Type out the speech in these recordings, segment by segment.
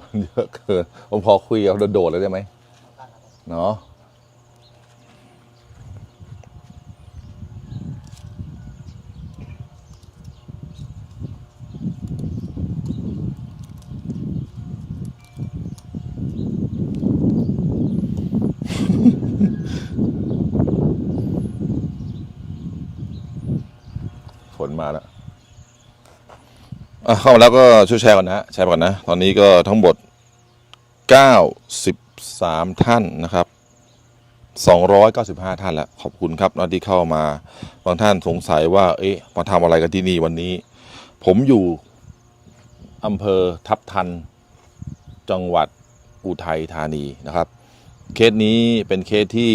มันเยอะเกินผมพอคุยเอาโดดๆเลยได้ไหมเนาะฝนมาแล้ว อะ เข้ามาแล้วก็ช่วยแชร์ก่อนนะแชร์ก่อนนะ ตอนนี้ก็ทั้งหมด 93 ท่านนะครับ295 ท่านแล้วขอบคุณครับนะที่เข้ามาบางท่านสงสัยว่า เอ๊ะมาทำอะไรกันที่นี่วันนี้ ผมอยู่อำเภอทับทัน จังหวัดอุทัยธานีนะครับ เคสนี้เป็นเคสที่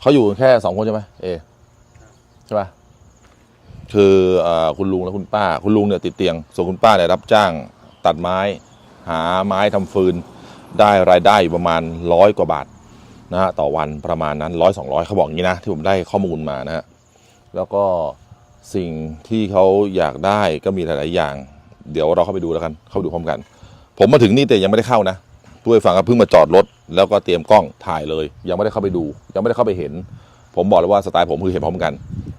เขาอยู่แค่สองคนใช่ไหมเอใช่ปะ คืออคุณลุงและคุณป้า คุณลุงเนี่ยติดเตียง ส่วนคุณป้าเนี่ยรับจ้างตัดไม้ หาไม้ทำฟืน ได้รายได้ประมาณร้อยกว่าบาทนะฮะต่อวันประมาณนั้นร้อยสองร้อยเขาบอกอย่างนี้นะ ที่ผมได้ข้อมูลมานะฮะแล้วก็สิ่งที่เขาอยากได้ก็มีหลาย ๆ อย่าง เดี๋ยวเราเข้าไปดูแล้วกัน เข้าไปดูพร้อมกัน ผมมาถึงนี่แต่ยังไม่ได้เข้านะผู้ฟังก็เพิ่งมาจอดรถ แล้วก็เตรียมกล้องถ่ายเลย ยังไม่ได้เข้าไปดู ยังไม่ได้เข้าไปเห็น ผมบอกเลยว่าสไตล์ผมคือเห็นพร้อมกัน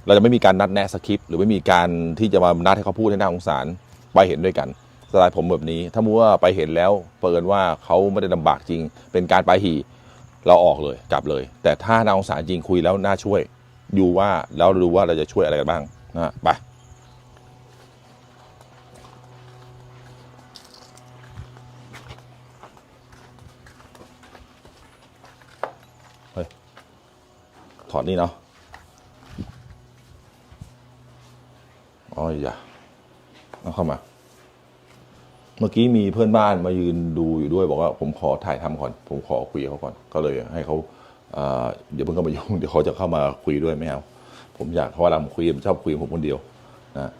เราจะไม่มีการนัดแนะสคริปต์หรือไม่มีการที่จะมานัดให้เขาพูดให้น่าสงสารไปเห็นด้วยกันสไตล์ผมแบบนี้ ถ้ามัวว่าไปเห็นแล้วเปิดว่าเขาไม่ได้ลำบากจริง เป็นการไปหี่เราออกเลยกลับเลย แต่ถ้าน่าสงสารจริงคุยแล้วน่าช่วยอยู่ว่าแล้วดูว่าเราจะช่วยอะไรกันบ้างนะไปถอดนี่เนาะ อ๋ออย่าเอาเข้ามา เมื่อกี้มีเพื่อนบ้านมายืนดูอยู่ด้วย บอกว่าผมขอถ่ายทำก่อน ผมขอคุยกับเขาก่อน ก็เลยให้เขาเอ่อเดี๋ยวเพิ่งเข้ามายุ่งเดี๋ยวเขาจะเข้ามาคุยด้วยไม่เอาผมอยากเพราะว่าเราคุยผมชอบคุยกับผมคนเดียวนะ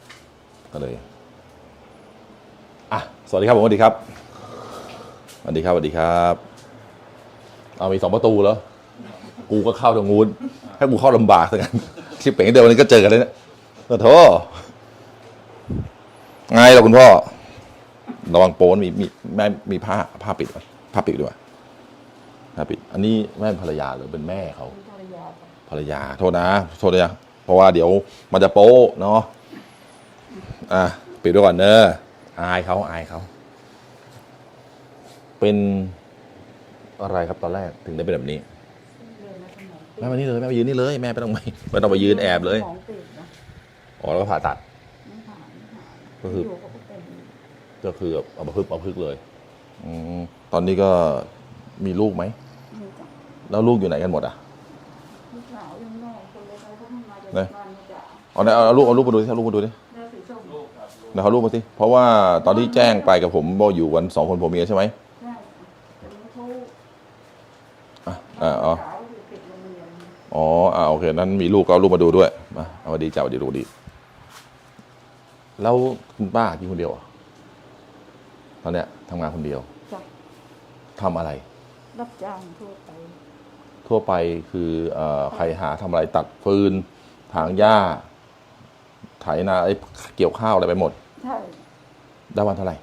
ก็เลยอะสวัสดีครับผมสวัสดีครับสวัสดีครับสวัสดีครับ เอามีสองประตูแล้วกูก็เข้าทางงูนให้กูเข้าลำบากซะกันชิปเป๋งเดียววันนี้ก็เจอกันเลยเนี่ยขอโทษ ไงล่ะคุณพ่อ ระวังโป้นมีมีแม่มีผ้าผ้าปิดไหมผ้าปิดด้วยผ้าปิด อันนี้แม่ภรรยาหรือเป็นแม่เขาภรรยาภรรยา โทษนะโทษนะเพราะว่าเดี๋ยวมันจะโป๊ะเนาะอะปิดด้วยก่อนเนอะอายเขาอายเขาเป็นอะไรครับตอนแรกถึงได้เป็นแบบนี้ แม่มานี่เลยแม่มายืนนี่เลย แม่ไม่ต้องไปไม่ต้องไปยืนแอบเลยของติดนะอ๋อแล้วก็ผ่าตัด ไม่หายไม่หาย ก็คือ ยู่เขาก็เป็นก็คือแบบเอามาพึกเอามาพึกเลยอมตอนนี้ก็มีลูกไหมมีจังแล้วลูกอยู่ไหนกันหมดอะ ลูกสาวยังน้อยคนเล็กเขาเพิ่งมาจากไหน บ้านมาจากเอาไหนเอาเอาลูกเอาลูกมาดูสิเอาลูกมาดูดิแม่สีส้มลูกเดี๋ยวเขาลูกมาสิ เพราะว่าตอนที่แจ้งไปกับผมบอกอยู่กันสองคนผมเมียใช่ไหมใช่แต่นี้เขาอะอ่าอ๋อ สาวอยู่ติดโรงเรียนอ๋ออ่าโอเค นั้นมีลูกก็เอาลูกมาดูด้วย มา เอามาดีจ้าสวัสดีลูกดี แล้วคุณป้ากินคนเดียวเหรอตอนเนี้ยทำงานคนเดียวจ้ะทำอะไร รับจ้างทั่วไปทั่วไปคือเอ่อใครหาทำอะไรตัดฟืน ถางหญ้า ไถนาไอ้เกี่ยวข้าวอะไรไปหมด ใช่ได้วันเท่าไหร่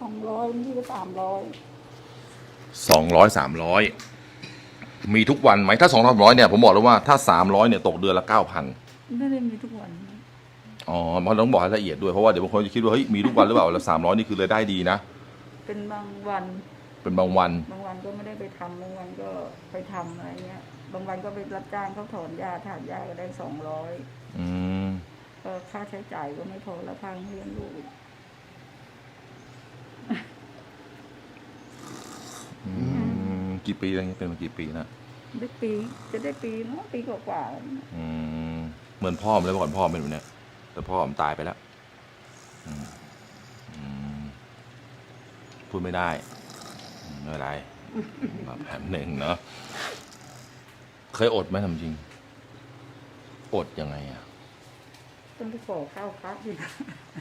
สองร้อยนี่ก็สามร้อยสองร้อยสามร้อยมีทุกวันไหมถ้าสองร้อยเนี่ยผมบอกเลยว่าถ้าสามร้อยเนี่ยตกเดือนละเก้าพันไม่ได้มีทุกวันนะ อ๋อมันต้องบอกให้ละเอียดด้วยเพราะว่าเดี๋ยวบางคนจะคิดว่าเฮ้ยมีทุกวันหรือเปล่าแล้วสามร้อยนี่คือรายได้ดีนะเป็นบางวัน เป็นบางวัน บางวันก็ไม่ได้ไปทำบางวันก็ไปทำอะไรเงี้ย บางวันก็ไปรับจ้างเขาถอนหญ้าถางหญ้าก็ได้สองร้อยอืมก็ค่าใช้จ่ายก็ไม่พอแล้วทางเลี้ยงลูกอีกอืมกี่ปีอะไรเงี้ยเป็นมากี่ปีนะได้ปีจะได้ปีเนาะปีกว่าๆแล้วเนี่ยอืมเหมือนพ่อมันเลยเมื่อก่อนพ่อเป็นแบบเนี้ย แต่พ่อผมตายไปแล้วอืมอืมพูดไม่ได้อืมไม่เป็นไรมาแป๊บหนึ่งเนาะเคยอดไหมทำจริง อดยังไงอะต้องไปขอข้าวพักอยู่นะ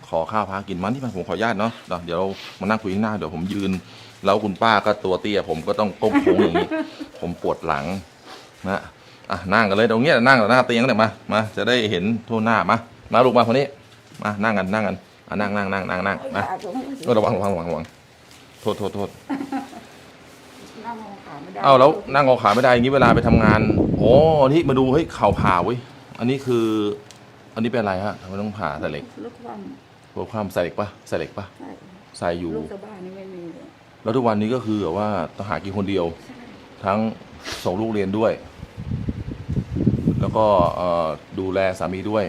ขอข้าวพากินมันที่มาผมขออนุญาตเนาะเดี๋ยวเรามานั่งคุยข้างหน้าเดี๋ยวผมยืน แล้วคุณป้าก็ตัวเตี้ย ผมก็ต้องก้มโค้งอย่างนี้ ผมปวดหลังนะอะนั่งกันเลยตรงเนี้ยนั่งหน้าเตียงเนี่ยมามาจะได้เห็นทั่วหน้ามา มาลูกมาคนนี้ มานั่งกันนั่งกันอะนั่งนั่งนั่งนั่งนั่งเอามาอยากจะให้เออระวังระวังระวังระวังโทษโทษโทษนั่งมองขาไม่ได้เอ้าแล้วนั่งงอขาไม่ได้อย่างนี้เวลาไปทำงานโอ้นี่มาดูเฮ้ยเข่าผ่าเว้ยอันนี้คือ อันนี้เป็นอะไรฮะทำไมต้องผ่าใส่เหล็กลูกความพวกความใส่เหล็กปะใส่เหล็กปะใช่ใส่อยู่ ลูกสะบ้านนี่ไม่มีเลยแล้วทุกวันนี้ก็คือแบบว่าต้องหากินคนเดียว ใช่ทั้งส่งลูกเรียนด้วย แล้วก็เอ่อดูแลสามีด้วย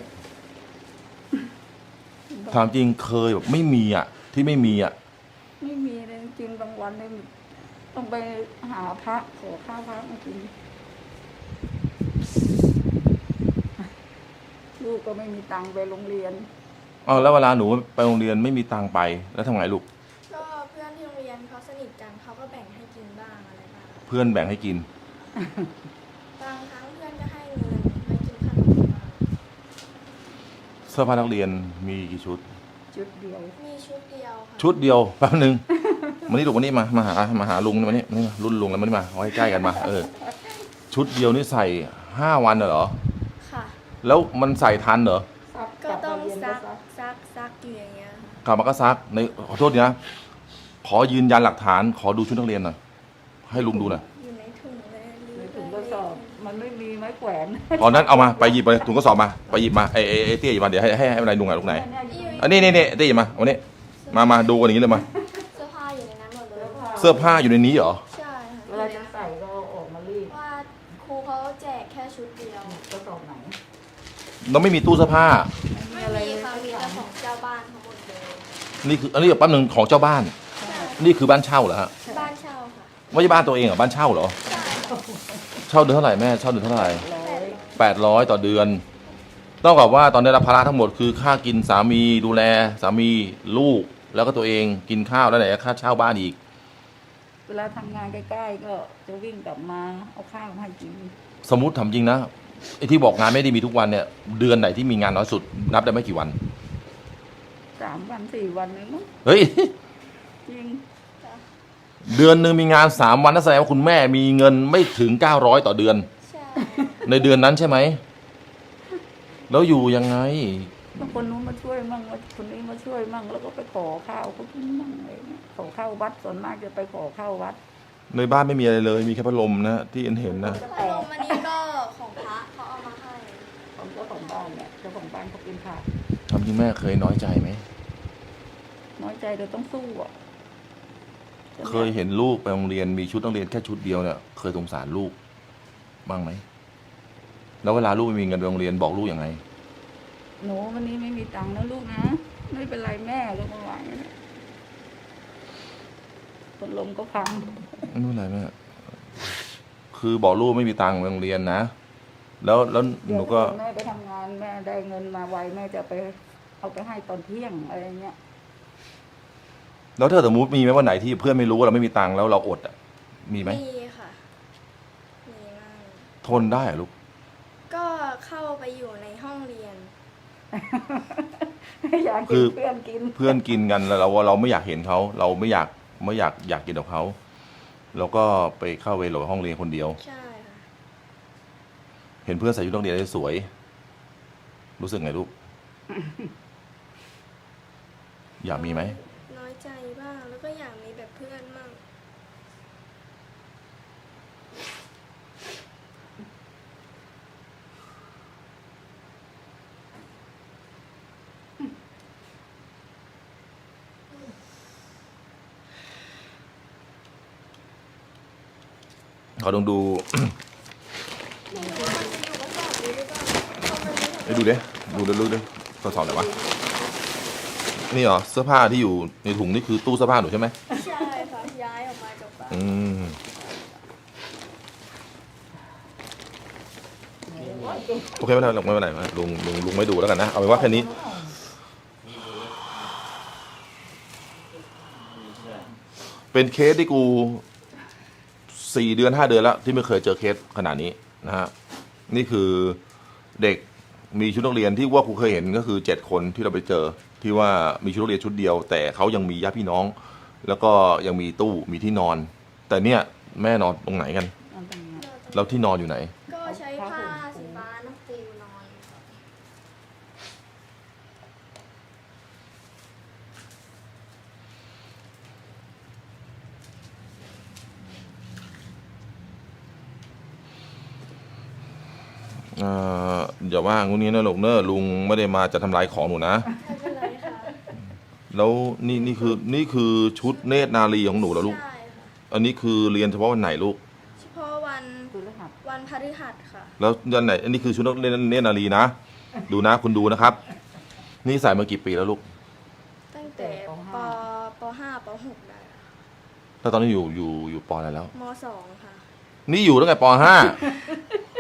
ถามจริงเคยแบบไม่มีอะ ที่ไม่มีอะ ไม่มีเลยจริงๆบางวันเนี่ยต้องไปหาพระขอข้าวพระมากินลูกก็ไม่มีตังค์ไปโรงเรียน อ๋อแล้วเวลาหนูไปโรงเรียนไม่มีตังค์ไปแล้วทำไงลูก ก็เพื่อนที่โรงเรียนเขาสนิทกันเขาก็แบ่งให้กินบ้างอะไรบ้าง เพื่อนแบ่งให้กิน บางครั้งเพื่อนก็ให้เงินไปกินขนมบ้าง เสื้อผ้านักเรียนมีกี่ชุด จุดเดียว มีชุดเดียวค่ะชุดเดียวแป๊บนึงมานี่ลูกมานี่มามาหามาหาลุงนี่มานี่มานี่มารุ่นลุงแล้วมานี่มาเอาใกล้ๆกันมาเออชุดเดียวนี่ใส่ห้าวันเหรอ ค่ะ แล้วมันใส่ทันเหรอซักก็ลับต้อมางเรียนซัก็กซักซักอยู่อย่างเงี้ยค่ะกลับมาก็ซักในขอโทษนะขอยืนยันหลักฐานขอดูชุดนักเรียนหน่อยให้ลุงดูหน่อย อยู่ในถุงเลย ในถุงกระสอบ มัน ไม่มีไม้แขวนอ๋อนั้นเอามาไปหยิบไปถุงกระสอบมาไปหยิบมาไอ้ไอ้ไอ้เตี้ยหยิบมาเดี๋ยวให้ให้ให้อะไรลุงอะลุงไหนเนี่ยอยู่อันนี้นี่นี่เตี้ยหยิบมาเอามานี่มามาดูกันอย่างนี้เลยมาเสื้อผ้าอยู่ในนั้นหมดเลยเสื้อผ้าอยู่ในนี้เหรอใช่เวค่ะลาจะใส่ก็เอาออกมารีดว่าครูเขาแจกแค่ชุดเดียวกระสอบไหนเราไม่มีตู้เสื้อผ้าไม่มีค่ะมีแต่ของเจ้าบ้านทั้งหมดเลยนี่คืออันนี้แบบแป๊บนึงของเจ้าบ้านใช่นี่คือบ้านเช่าเหรอฮะบ้านเช่าค่ะไม่ใช่บ้านตัวเองเหรอบ้านเช่าเหรอใช่เช่าเดือนเท่าไหร่แม่เช่าเดือนเท่าไหร่ร้อยแปดร้อยต่อเดือนต้องกับว่าตอนได้รับภาระทั้งหมดคือค่ากินสามีดูแลสามีลูกแล้วก็ตัวเองกินข้าวแล้วไหนจะค่าเช่าบ้านอีก เวลาทำงานใกล้ๆ ก็จะวิ่งกลับมาเอาข้าวมาให้กิน สมมติทำจริงนะไอ้ที่บอกงานไม่ได้มีทุกวันเนี่ยเดือนไหนที่มีงานน้อยสุด นับได้ไม่กี่วันสามวันสี่วันเลยมั้งเฮ้ย จริง เดือนหนึ่งมีงานสามวันนั่นแสดงว่าคุณแม่มีเงินไม่ถึงเก้าร้อยต่อเดือน ใช่ในเดือนนั้นใช่ไหม แล้วอยู่ยังไง บางคนนู้นมาช่วยมั่งว่าคนนี้มาช่วยมั่งแล้วก็ไปขอข้าวเขากินมั่งอะไรเงี้ยขอข้าววัดส่วนมากจะไปขอข้าววัด ในบ้านไม่มีอะไรเลย มีแค่พัดลมนะที่เอ็นเห็นนะ พัดลมอันนี้ก็ของพระเขาเอามาให้ ของเจ้าของบ้านเนี่ยเจ้าของบ้านเขาเป็นผ่าทำจริงแม่เคยน้อยใจไหมน้อยใจเราต้องสู้อะ เคยเห็นลูกไปโรงเรียนมีชุดนักเรียนแค่ชุดเดียวเนี่ยเคยสงสารลูก บ้างไหมแล้วเวลาลูกไม่มีเงินไปโรงเรียนบอกลูกยังไง หนูวันนี้ไม่มีตังค์นะลูกนะ ไม่เป็นไรแม่ก็มาหวังนี้คนลมก็พังไม่เป็นไรแม่คือบอกลูกไม่มีตังค์ไปโรงเรียนนะ แล้วแล้วหนูก็ เดี๋ยวแม่ไปทำงานแม่ได้เงินมาไวแม่จะไป เอาไปให้ตอนเที่ยงอะไรเงี้ย แล้วถ้าสมมติมีไหมวันไหนที่เพื่อนไม่รู้ว่าเราไม่มีตังค์แล้วเราอดอะมีไหมมีค่ะ มีมากทนได้เหรอลูกก็เข้าไปอยู่ในห้องเรียน อยากคืกินอเพื่อนกิน เพื่อนกินกันแล้วเราเราไม่อยากเห็นเขาเราไม่อยากไม่อยากอยากกินกับเขาเราก็ไปเข้าไปหลบห้องเรียนคนเดียว ใช่ค่ะ เห็นเพื่อนใส่ชุดนักเรียนได้สวย รู้สึกไงลูก อยากมีไหม น้อยใจบ้าง แล้วก็อยากมีแบบเพื่อนมั่ง เขาต้องดูไม่รู้ว่ามันจะอยู่กระสอบนี้หรือเปล่าเพราะมันไม่ให้ดูดิดูดิดูดิกระสอบไหนวะนี่เหรอเสื้อผ้าที่อยู่ในถุงนี่คือตู้เสื้อผ้าหนูใช่ไหมใช่ค่ะย้ายออกมาจากบ้านอืมโอเคไม่เป็นไรหรอกไม่เป็นไรลุงลุงลุงไม่ดูแล้วกันนะเอาเป็นว่าแค่นี้เป็นเคสที่กู สี่เดือนห้าเดือนแล้วที่ไม่เคยเจอเคสขนาดนี้นะฮะนี่คือเด็กมีชุดนักเรียนที่ว่ากูเคยเห็นก็คือเจ็ดคนที่เราไปเจอที่ว่ามีชุดนักเรียนชุดเดียว แต่เขายังมีญาติพี่น้อง แล้วก็ยังมีตู้มีที่นอน แต่เนี่ยแม่นอนตรงไหนกันเอาตรงเนี้ยแล้วที่นอนอยู่ไหน ก็ใช้ผ้าสีฟ้าน้ำปูนอนค่ะ อ อ่ออย่าว่างูนี้นะลูกเนอะลุงไม่ได้มาจะทำลายของหนูนะ ไม่เป็นไรค่ะแล้วนี่นี่คือนี่คือชุดเนตรนารีของหนูเหรอลูก ใช่ค่ะอันนี้คือเรียนเฉพาะวันไหนลูก เฉพาะวันคือรหัสวันพฤหัสค่ะ แล้วยันไหนอันนี้คือชุดนักเรียนเนตรนารีนะ ดูนะคุณดูนะครับ นี่ใส่มากี่ปีแล้วลูก ตั้งแต่ปปห้าปหกได้ค่ะแล้วตอนนี้อยู่อยู่อยู่ปออะไรแล้ว มสองค่ะ นี่อยู่ตั้งแต่ปห้า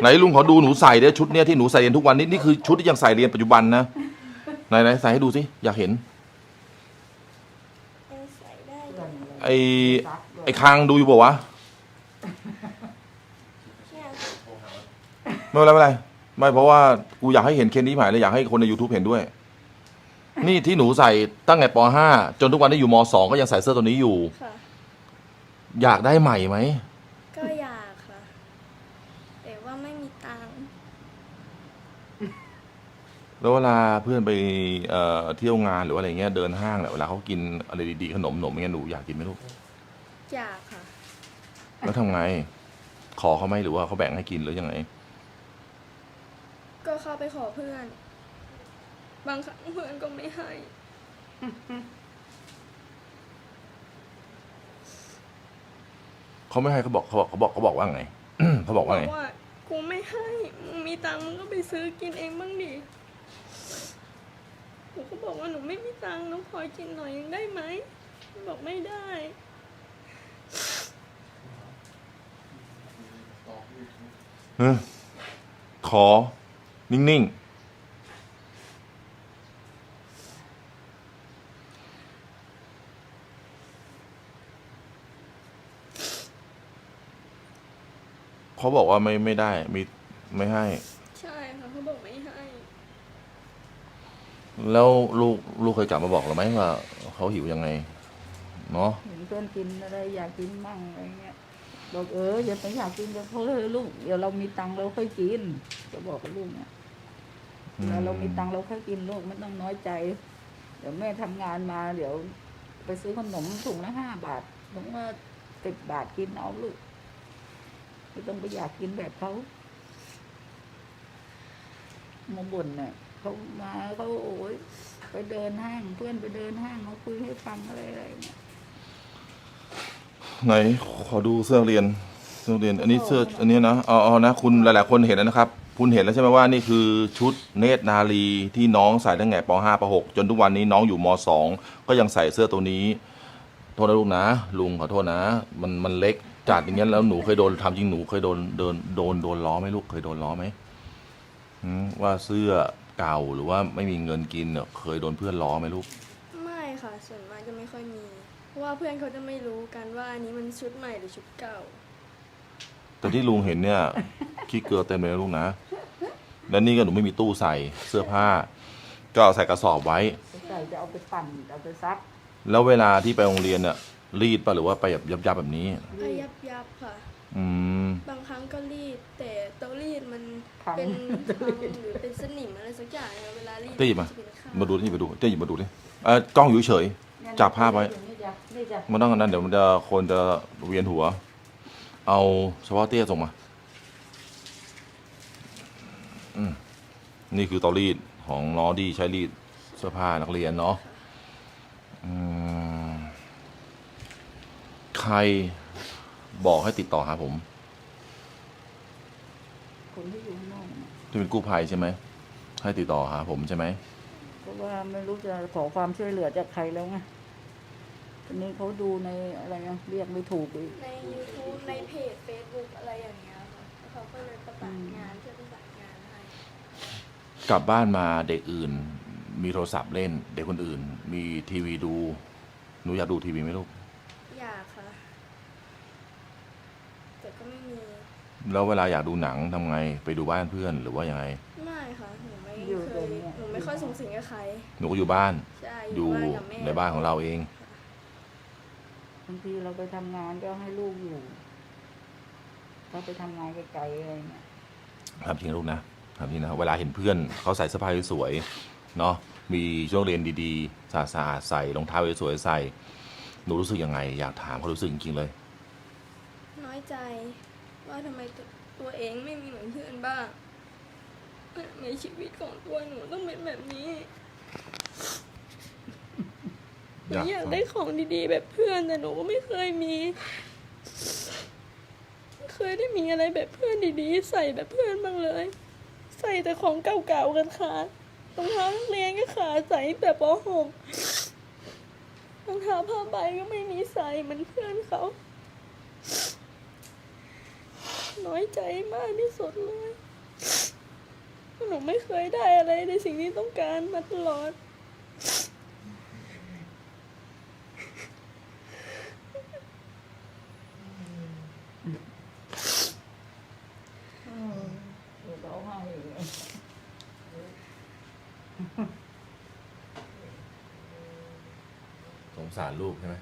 ไหนลุงขอดูหนูใส่เด้ชุดเนี้ยที่หนูใส่เรียนทุกวันนี้นี่คือชุดที่ยังใส่เรียนปัจจุบันนะไหนไหนใส่ให้ดูสิอยากเห็นเอาใส่ได้เพื่อนอะไรไอไอคางดูอยู่บอกวะเนี่ยไม่เป็นไรไม่เป็นไรไม่เพราะว่ากูอยากให้เห็นเคนนี้หมายเลยอยากให้คนใน YouTube เห็นด้วย นี่ที่หนูใส่ตั้งแต่ปห้าจนทุกวันนี้อยู่มสองก็ยังใส่เสื้อตัวนี้อยู่ ค่ะ อยากได้ใหม่ไหม ก็อยากค่ะ แต่ว่าไม่มีตังค์ แล้วเวลาเพื่อนไปเอ่อเที่ยวงานหรือว่าอะไรเงี้ยเดินห้างเนี่ยเวลาเขากินอะไรดีๆขนมหนมอย่างเงี้ยหนูอยากกินไหมลูกอยากค่ะ แล้วทำไง ขอเขาไหมหรือว่าเขาแบ่งให้กินหรือยังไง ก็เข้าไปขอเพื่อน บางครั้งเพื่อนก็ไม่ให้ เขาไม่ให้เขาบอกเขาบอกเขาบอกเขาบอกว่าไง เขาบอกว่าไง ว่ากูไม่ให้มึงมี ตังค์มึงก็ไปซื้อกินเองบ้างดิหนูก็บอกว่าหนูไม่มีตังค์น้องพลอยกินหน่อยยังได้ไหมบอกไม่ได้เออขอ นิ่งๆเขาบอกว่าไม่ไม่ได้มี ไม่ให้ ใช่ค่ะเขาบอกไม่ให้แล้วลูกลูกเคยกลับมาบอกเราไหมว่าเขาหิวยังไงเนาะเห็นเพื่อนกินอะไรอยากกินมั่งอะไรเงี้ยบอกเอออย่าไปอยากกินเดี๋ยวเพราะเลยลูกเดี๋ยวเรามีตังค์เราค่อยกินจะบอกกับลูกเนี่ยเวลาเรามีตังค์เราค่อยกินลูกไม่ต้องน้อยใจ เดี๋ยวแม่ทำงานมา เดี๋ยว ไปซื้อขนมถุงละห้าบาทถุงละสิบบาทกินเอาลูกไม่ต้องไปอยากกินแบบเขา มาบ่นเนี่ยเขามาเขาโอ้ยไปเดินห้างเพื่อนไปเดินห้างเขาคุยให้ฟังอะไรอะไรเนี่ยไหนขอดูเสื้อนักเรียนเสื้อนักเรียน อันนี้เสื้ออันนี้นะเอาเอานะคุณหลายๆคนเห็นแล้วนะครับ คุณเห็นแล้วใช่ไหมว่านี่คือชุดเนตรนารีที่น้องใส่ตั้งแต่ป .5 ป .6 จนทุกวันนี้น้องอยู่ม .2 ก็ยังใส่เสื้อตัวนี้ โทษนะลูกนะ ลุงขอโทษนะ มันมันเล็กจัดอย่างเงี้ยแล้วหนูเคยโดนทำจริงหนูเคยโดนโดนโดนโดนล้อไหมลูกเคยโดนล้อไหม หืมว่าเสื้อเก่าหรือว่าไม่มีเงินกินเนี่ยเคยโดนเพื่อนล้อไหมลูก ไม่ค่ะส่วนมากจะไม่ค่อยมี เพราะว่าเพื่อนเขาจะไม่รู้กันว่าอันนี้มันชุดใหม่หรือชุดเก่า แต่ที่ลุงเห็นเนี่ย ขี้เกลือเต็มเลยนะลูกนะแล้วนี่ก็หนูไม่มีตู้ใส่เสื้อผ้า ก็เอาใส่กระสอบไว้ ใส่จะเอาไปปั่นเอาไปซักแล้วเวลาที่ไปโรงเรียนเนี่ยรีดปะหรือว่าไปแบบยับยับๆแบบนี้ก็ยับยับๆค่ะ อืม บางครั้งก็รีดแต่ เตารีดมันพังเป็นพังหรือเป็นสนิมอะไรสักอย่างเนี่ยเวลารีดตีมานจะเป็นคราบมาดูที่มาดูเจ๊หยิบมาดูดิเออกล้องอยู่เฉย จับภาพไว้ นี่จ้ะนี่จ้ะมันต้องอันนั้นเดี๋ยวมันจะคนจะเวียนหัว เอาเฉพาะเตี้ยส่งมา อืมนี่คือเตารีดของน้องที่ใช้รีดเสื้อผ้านักเรียนเนาะอืมใครบอกให้ติดต่อหาผม คนที่อยู่ข้างนอกน่ะที่เป็นกู้ภัยใช่ไหมให้ติดต่อหาผมใช่ไหมเพราะว่าไม่รู้จะขอความช่วยเหลือจากใครแล้วไงทีนี้เขาดูในอะไรนะเรียกไม่ถูกอีกใน YouTube ในเพจ Facebook อะไรอย่างเงี้ยค่ะแล้วเขาก็เลยประสานงานช่วยประสานงานให้กลับบ้านมาเด็กอื่น มีโทรศัพท์เล่น เด็กคนอื่น มีทีวีดูหนูอยากดูทีวีไหมลูก อยากค่ะ แต่ก็ไม่มี แล้วเวลาอยากดูหนังทำไงไปดูบ้านเพื่อนหรือว่ายังไง ไม่ค่ะหนูไม่อยู่เคตรยงเนี้ยหนูไม่ค่อยสูงสิงกับใครหนูก็อยู่บ้าน ใช่อยู่บ้านกับแม่ในบ้านของเราเอง บางทีเราไปทำงานก็ให้ลูกอยู่เขาไปทำงานไกลๆอะไรเนี่ยทำจริงนะลูกนะทำจริงนะเวลาเห็นเพื่อนเขาใส่เสื้อผ้าสวยๆเนาะมีช่วงเรียนดีๆสะอาดๆใส่รองเท้าสวยๆใส่หนูรู้สึกยังไง อยากถามเขารู้สึกจริงๆเลย น้อยใจ ว่าทำไมตัวตัวเองไม่มีเหมือนเพื่อนบ้างในชีวิตของตัวหนูต้องเป็นแบบนี้หนูอยากได้ของดีๆ แบบเพื่อนแต่หนูก็ไม่เคยมีไม่เคยได้มีอะไรแบบเพื่อนดีๆ ใส่แบบเพื่อนบ้างเลย ใส่แต่ของเก่าๆกันขาดรองเท้านักเรียนก็ขาดใส่ตั้งแต่ป .6 รองเท้าผ้าใบก็ไม่มีใส่เหมือนเพื่อนเขา น้อยใจมากที่สุดเลยหนูไม่เคยได้อะไรในสิ่งที่ต้องการมาตลอดเออเดี๋ยวร้องไห้อีกเลยสงสารลูกใช่ไหม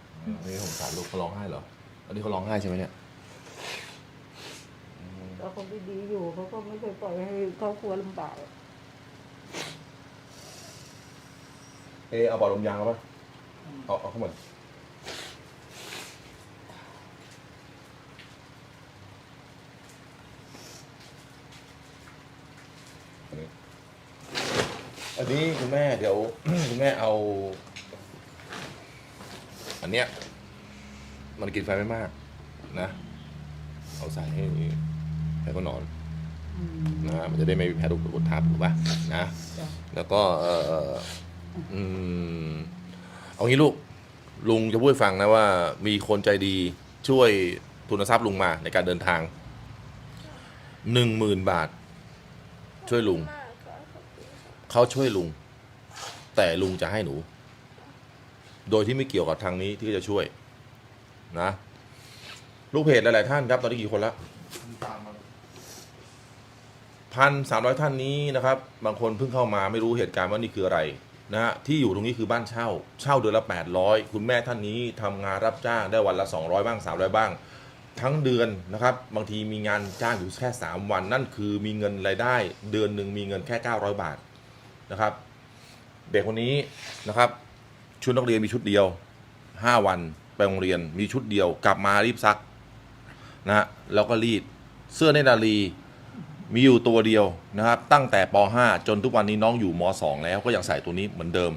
นี่สงสารลูกเขาร้องไห้เหรอ อันนี้เขาร้องไห้ใช่ไหมเนี่ยแล้วคน ดีๆอยู่เขาก็ไม่เคยปล่อยให้ครอบครัวลำบากเอเอาบอลลมยางเอาปะเอาเอาเข้ามาอันนี้อันนี้คุณแม่เดี๋ยว คุณแม่เอา อันเนี้ย มันกินไฟไม่มาก นะ เอาใส่ให้ให้ ขานอนอืมนะฮะมันจะได้ไม่มีแผลถูกกดทับถูกป่ะนะจ้ะแล้วก็เอออืมเอางี้ลูกลุงจะพูดให้ฟังนะว่า มีคนใจดีช่วยทุนทรัพย์ลุงมาในการเดินทางหนึ่งหมื่นบาท ช่วยลุงมากค่ะขอบคุณค่ะเขาช่วยลุง แต่ลุงจะให้หนู โดยที่ไม่เกี่ยวกับทางนี้ที่จะช่วย นะ ลูกเพจหลาย ๆ ท่านครับ ตอนนี้กี่คนละ พันสามร้อยท่านนี้นะครับ บางคนเพิ่งเข้ามาไม่รู้เหตุการณ์ว่านี่คืออะไรนะฮะที่อยู่ตรงนี้คือบ้านเช่า เช่าเดือนละแปดร้อยคุณแม่ท่านนี้ทำงานรับจ้างได้วันละสองร้อยบ้างสามร้อยบ้าง ทั้งเดือนนะครับ บางทีมีงานจ้างอยู่แค่ 3 วัน นั่นคือมีเงินรายได้ เดือนหนึ่งมีเงินแค่ 900 บาทนะครับ เด็กคนนี้นะครับ ชุดนักเรียนมีชุดเดียว 5 วันไปโรงเรียนมีชุดเดียว กลับมารีบซักนะฮะแล้วก็รีดเสื้อเนตรนารี มีอยู่ตัวเดียวนะครับ ตั้งแต่ป .5 จนทุกวันนี้น้องอยู่ม .2 แล้วก็ยังใส่ตัวนี้เหมือนเดิม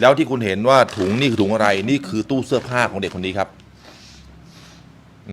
แล้วที่คุณเห็นว่าถุงนี่คือถุงอะไรนี่คือตู้เสื้อผ้าของเด็กคนนี้ครับ